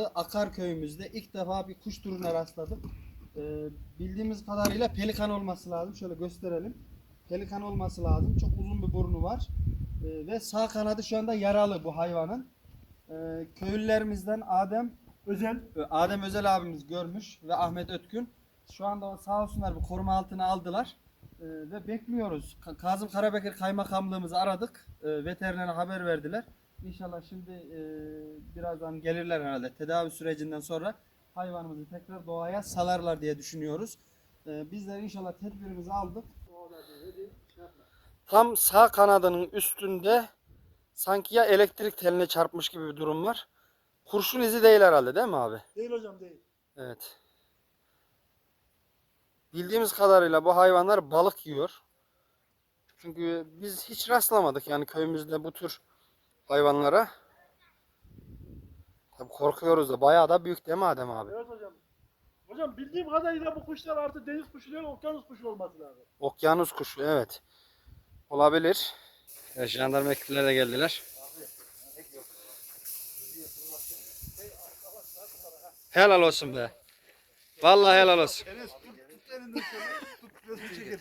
Akar köyümüzde ilk defa bir kuş türüne rastladık. Ee, bildiğimiz kadarıyla pelikan olması lazım. Şöyle gösterelim. Pelikan olması lazım. Çok uzun bir burnu var. Ee, ve sağ kanadı şu anda yaralı bu hayvanın. Ee, köylülerimizden Adem Özel. Adem Özel abimiz görmüş ve Ahmet Ötkün. Şu anda sağ olsunlar bir koruma altına aldılar. Ee, ve bekliyoruz. Ka- Kazım Karabekir kaymakamlığımızı aradık. Ee, veterinere haber verdiler. İnşallah şimdi e, birazdan gelirler herhalde. Tedavi sürecinden sonra hayvanımızı tekrar doğaya salarlar diye düşünüyoruz. Ee, bizler inşallah tedbirimizi aldık. Tam sağ kanadının üstünde sanki ya elektrik teline çarpmış gibi bir durum var. Kurşun izi değil herhalde değil mi abi? Değil hocam değil. Evet. Bildiğimiz kadarıyla bu hayvanlar balık yiyor. Çünkü biz hiç rastlamadık yani köyümüzde bu tür hayvanlara. Tabii korkuyoruz da bayağı da büyük değil mi Adem abi? Evet hocam. Hocam bildiğim kadarıyla bu kuşlar artık deniz kuşu değil, okyanus kuşu olması lazım. Okyanus kuşu evet. Olabilir. Evet, jandarma ekipleri de geldiler. Helal olsun be. Vallahi helal olsun. Enes tut tut elinden şöyle tut resmi çekil.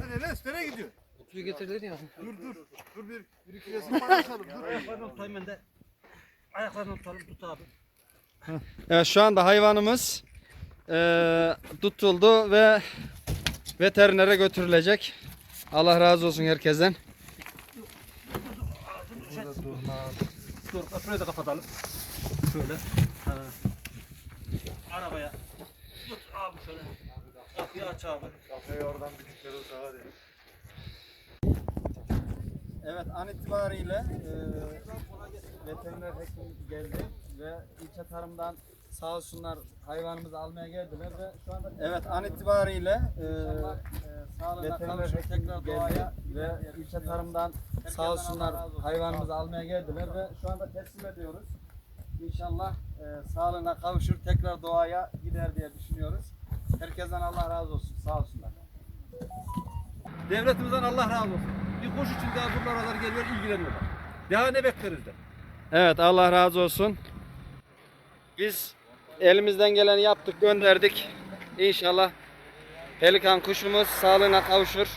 Lan Enes nereye gidiyor? Kutuyu getirdiler ya. Dur dur. Dur bir, bir iki resim paylaşalım. Dur. Ayaklarını tutayım ben de. Ayaklarını tutalım tut abi. Evet şu anda hayvanımız eee, tutuldu ve veterinere götürülecek. Allah razı olsun herkesten. Dur şurayı da kapatalım. Şöyle. Ha. Arabaya. Tut abi şöyle. Kapıyı aç abi. Kafayı oradan bir çıkarır sağa diye. Evet an itibariyle eee, veteriner hekim geldi ve ilçe tarımdan sağ olsunlar hayvanımızı almaya geldiler ve şu anda evet an itibariyle eee veteriner hekim doğaya ve ilçe tarımdan sağ olsunlar hayvanımızı almaya geldiler ve şu anda teslim ediyoruz. İnşallah eee sağlığına kavuşur tekrar doğaya gider diye düşünüyoruz. Herkesten Allah razı olsun. Sağ olsunlar. Devletimizden Allah razı olsun. Bir kuş için daha buralara geliyor ilgileniyorlar. Daha ne bekleriz de. Evet Allah razı olsun. Biz elimizden geleni yaptık gönderdik. İnşallah pelikan kuşumuz sağlığına kavuşur.